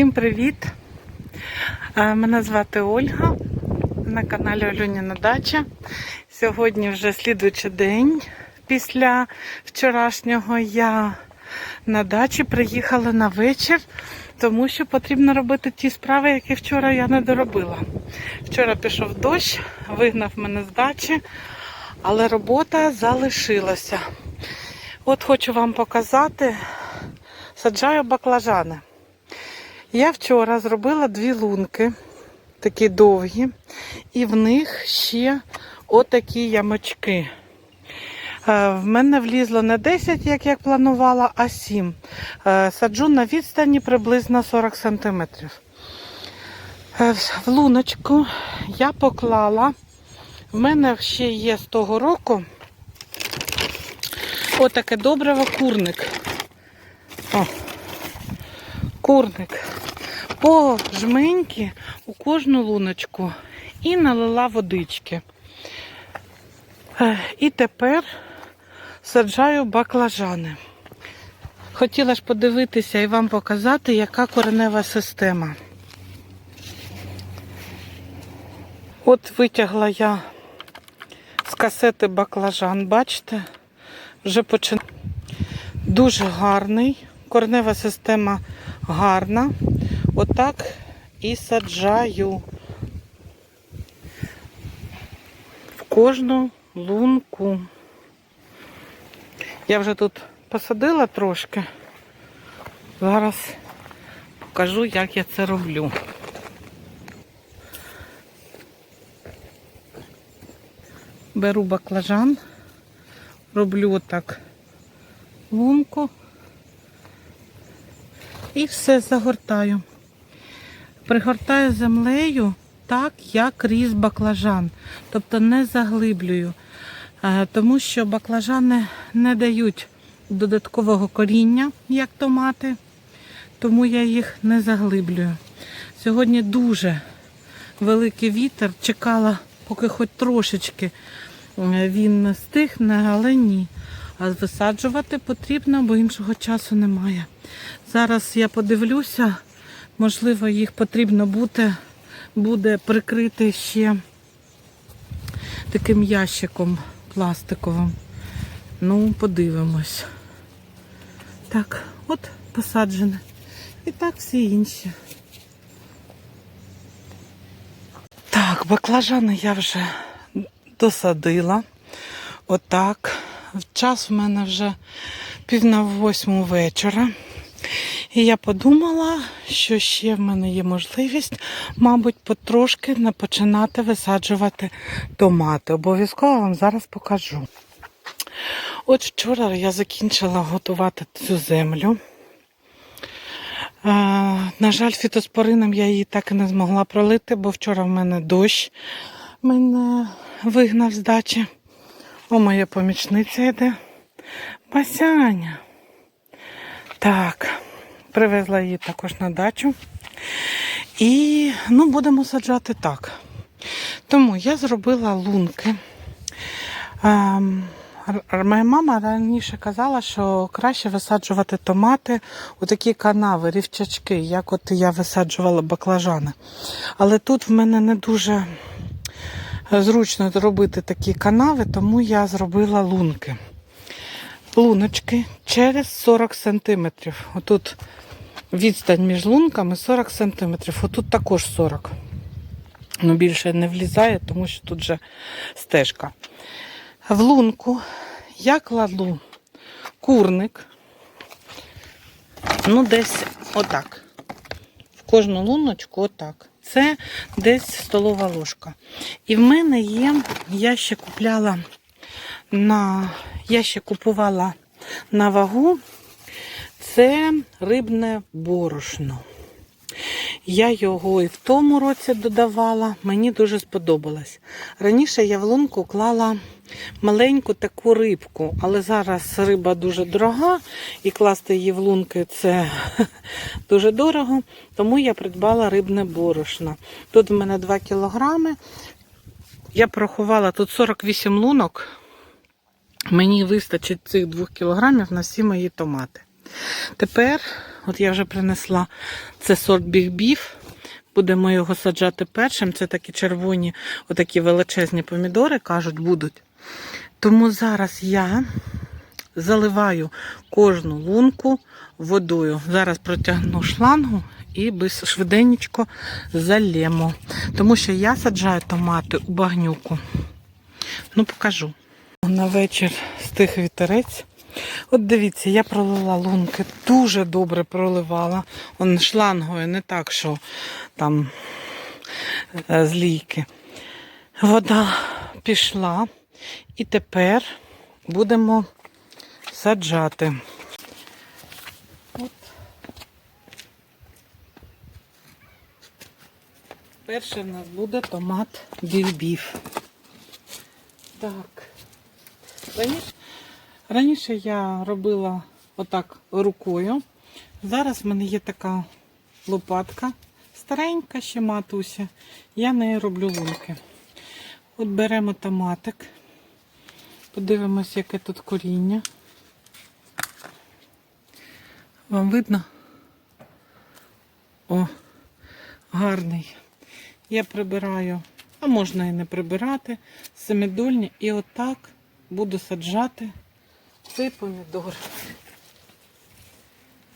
Всім привіт! Е, Мене звати Ольга на каналі Олюніна Дача. Сьогодні вже слідуючий день після вчорашнього я на дачі приїхала на вечір, тому що потрібно робити ті справи, які вчора я не доробила. Вчора пішов дощ, вигнав мене з дачі, але робота залишилася. От хочу вам показати, саджаю баклажани. Я вчора зробила дві лунки, такі довгі, і в них ще отакі ямочки. Е, В мене влізло не 10, як я планувала, а 7. Е, Саджу на відстані приблизно 40 см. В луночку я поклала, в мене ще є з того року отаке добриво курник. О, курник по жменьки у кожну луночку і налила водички. Е, І тепер саджаю баклажани. Хотіла ж подивитися і вам показати, яка коренева система. От витягла я з касети баклажан, бачите? Вже починає. Дуже гарний. Коренева система гарна. Отак і саджаю в кожну лунку. Я вже тут посадила трошки. Зараз покажу, як я це роблю. Беру баклажан, роблю отак лунку і все загортаю. Пригортаю землею так, як різ баклажан. Тобто не заглиблюю, Е, тому що баклажани не дають додаткового коріння, як томати, тому я їх не заглиблюю. Сьогодні дуже великий вітер, чекала, поки хоч трошечки е, він стихне, але ні. А висаджувати потрібно, бо іншого часу немає. Зараз я подивлюся, можливо, їх потрібно буде, буде прикрити ще таким ящиком пластиковим. Ну, подивимось. Так, от посаджене. І так всі інші. Так, баклажани я вже досадила. Отак. Час в мене вже пів на восьму вечора. І я подумала, що ще в мене є можливість, мабуть, потрошки починати висаджувати томати. Обов'язково вам зараз покажу. От вчора я закінчила готувати цю землю. Е, на жаль, фітоспорином я її так і не змогла пролити, бо вчора в мене дощ мене вигнав з дачі. О, моя помічниця йде. Басяня. Так, привезла її також на дачу. І ну, будемо саджати так. Тому я зробила лунки. Ем, Моя мама раніше казала, що краще висаджувати томати у такі канави, рівчачки, як от я висаджувала баклажани. Але тут в мене не дуже зручно зробити такі канави, тому я зробила лунки. Луночки через 40 сантиметрів. Отут відстань між лунками 40 сантиметрів. Отут також 40. Ну, більше не влізає, тому що тут же стежка. В лунку я кладу курник. Ну, десь отак. В кожну луночку отак. Це десь столова ложка. І в мене є, я ще купляла на, я ще купувала на вагу, це рибне борошно. Я його і в тому році додавала, мені дуже сподобалось. Раніше я в лунку клала маленьку таку рибку, але зараз риба дуже дорога, і класти її в лунки це дуже дорого, тому я придбала рибне борошно. Тут в мене 2 кілограми. Я порахувала тут 48 лунок. Мені вистачить цих 2 кілограмів на всі мої томати. Тепер От я вже принесла це сорт бігбіф. Будемо його саджати першим. Це такі червоні, отакі величезні помідори, кажуть, будуть. Тому зараз я заливаю кожну лунку водою. Зараз протягну шлангу і без швиденечко залємо. Тому що я саджаю томати у багнюку. Ну, покажу. На вечір стих вітерець. От дивіться, я пролила лунки, дуже добре проливала. Он шлангою, не так, що там е, з лійки. Вода пішла, і тепер будемо саджати. От. Перший в нас буде томат більбіф. Так. Раніше, раніше я робила отак рукою. Зараз в мене є така лопатка, старенька ще матуся. Я нею роблю лунки. От беремо томатик. Подивимось, яке тут коріння. Вам видно? О, гарний. Я прибираю, а можна і не прибирати, семидольні. І отак буду саджати цей помідор.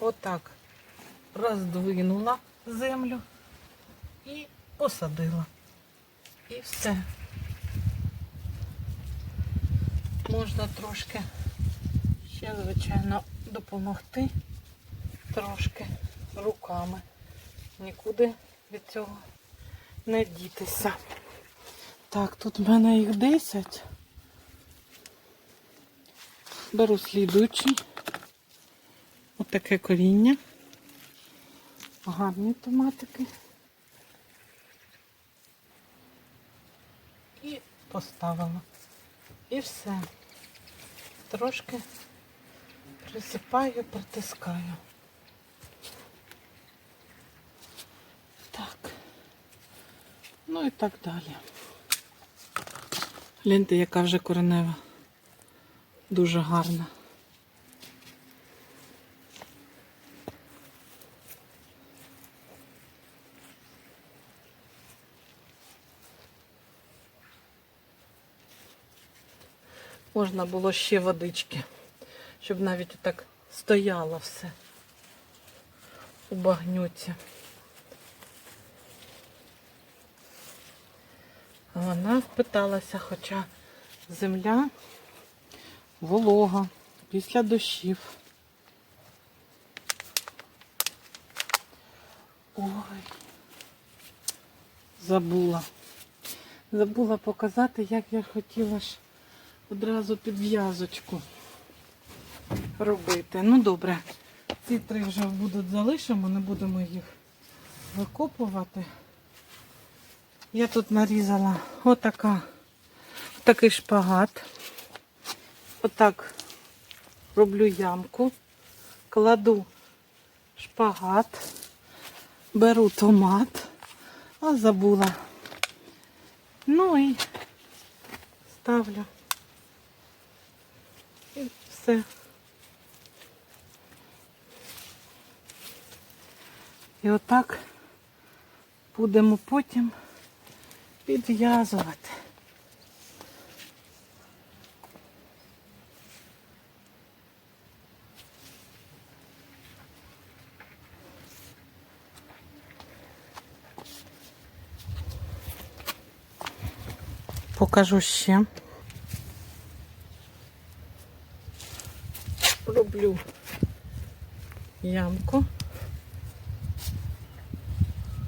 Отак роздвинула землю і посадила. І все. Можна трошки ще, звичайно, допомогти трошки руками. Нікуди від цього не дітися. Так, тут в мене їх 10. Беру слідуючий. Отаке коріння. Гарні томатики. І поставила. І все. Трошки присипаю, притискаю. Так. Ну і так далі. Гляньте, яка вже коренева. Дуже гарна. Можна було ще водички, щоб навіть так стояло все у багнюці. Вона впиталася, хоча земля волога після дощів. Ой, забула. Забула показати, як я хотіла ж одразу підв'язочку робити. Ну добре, ці три вже будуть залишимо, не будемо їх викопувати. Я тут нарізала отака, отакий шпагат. Отак роблю ямку, кладу шпагат, беру томат, а забула. Ну і ставлю. І все. І отак будемо потім підв'язувати. Покажу ще. Роблю ямку,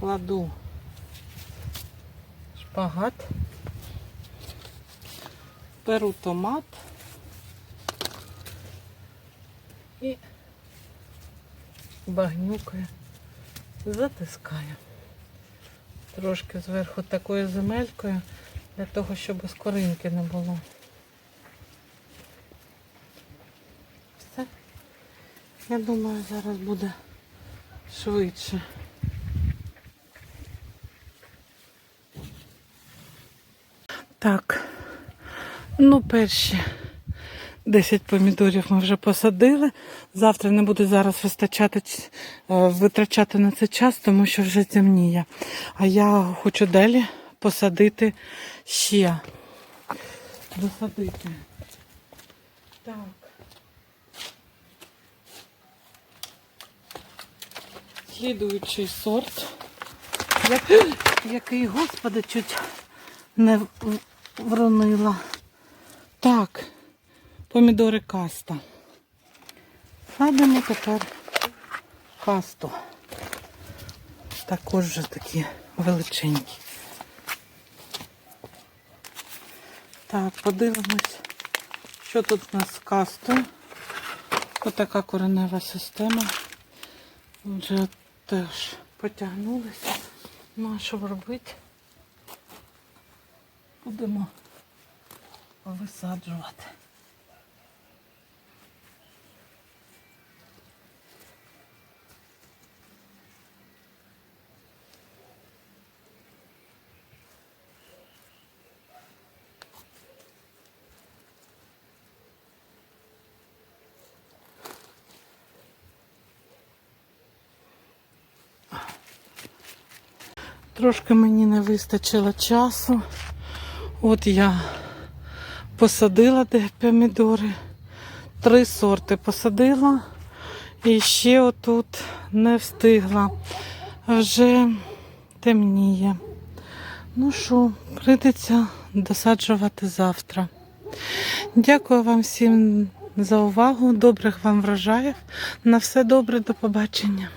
кладу шпагат, беру томат і багнюкою затискаю. Трошки зверху такою земелькою, для того, щоб скоринки не було. Все. Я думаю, зараз буде швидше. Так, ну перші 10 помідорів ми вже посадили. Завтра не буду зараз вистачати, е, витрачати на це час, тому що вже темніє. А я хочу далі посадити ще. Досадити. Так. Слідуючий сорт. Як- Який, господи, чуть не вронила. Так, помідори каста. Садимо тепер касту. Також вже такі величенькі. Так, подивимось, що тут у нас з кастою. Отака коренева система. Вже теж потягнулися. Ну, а що робити? Будемо висаджувати. Трошки мені не вистачило часу. От я посадила де помідори. Три сорти посадила. І ще отут не встигла. Вже темніє. Ну що, прийдеться досаджувати завтра. Дякую вам всім за увагу. Добрих вам врожаїв. На все добре, до побачення.